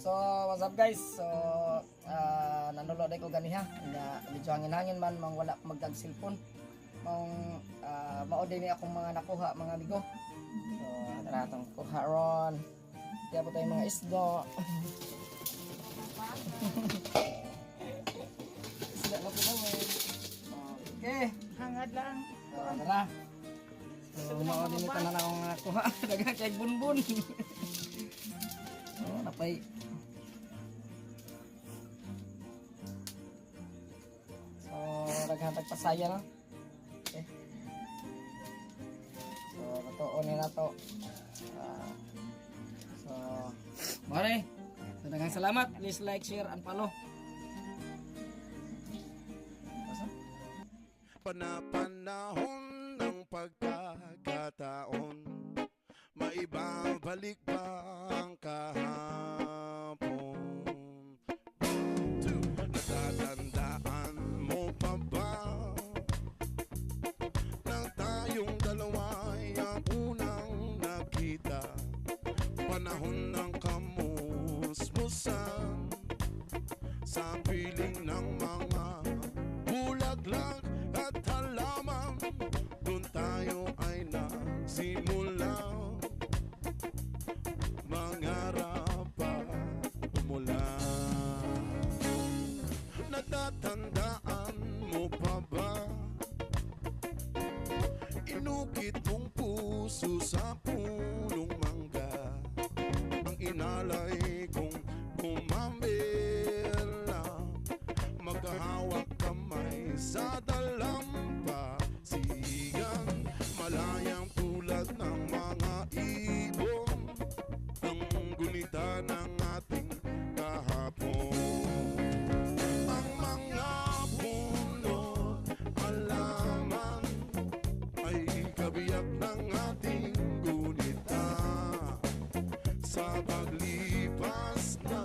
So, what's up guys? So, uh, nanulod ko ganiha. Na medyo hangin-hangin man mang wala ko magdag cellphone. Mang uh, mao din ni akong mga nakuha mga amigo. So, tara tong kuha ron. Kaya po tayong mga isda. isda na po kami. Okay. Hangad lang. So, tara. So, mao din ito na akong nakuha. Dagang kay bunbun. so, napay naghatag pasaya na. Okay. So, natuon na to. Ah, so, mare. So, daghang salamat. Please like, share, and follow. Panapanahon ng pagkakataon Maibabalik ba ang kahapon? Sa piling ng mga bulaglag at halaman. Doon tayo ay nagsimula. Mangarap pa umula Natatandaan mo pa ba? Inukit mong puso sa pulong mangga. Ang inalay sa dalampasigan Malayang tulad ng mga ibon. Ang gunita ng ating kahapon. Ang mga puno alaman Ay kabiyak ng ating gunita. Sa paglipas ng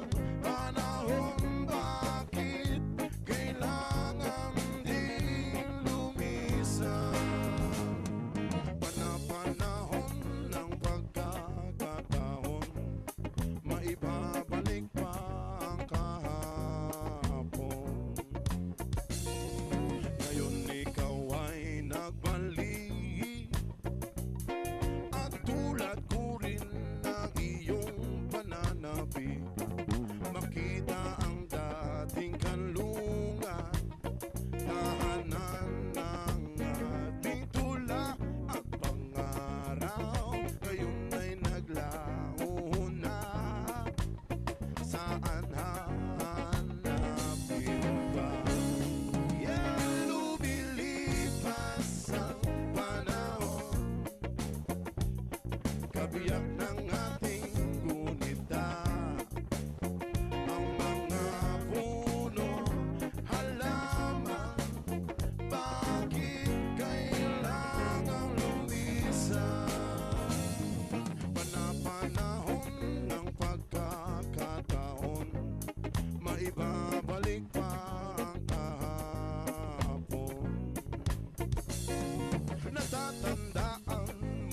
Maibabalik pa ang kahapon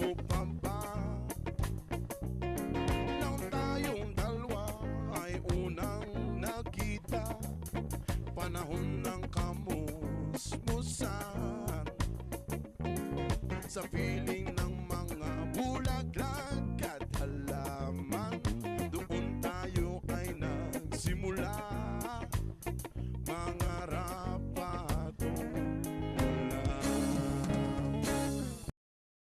mo pa ba Nang tayong dalawa ay unang nakita Panahon ng kamusmusan Sa piling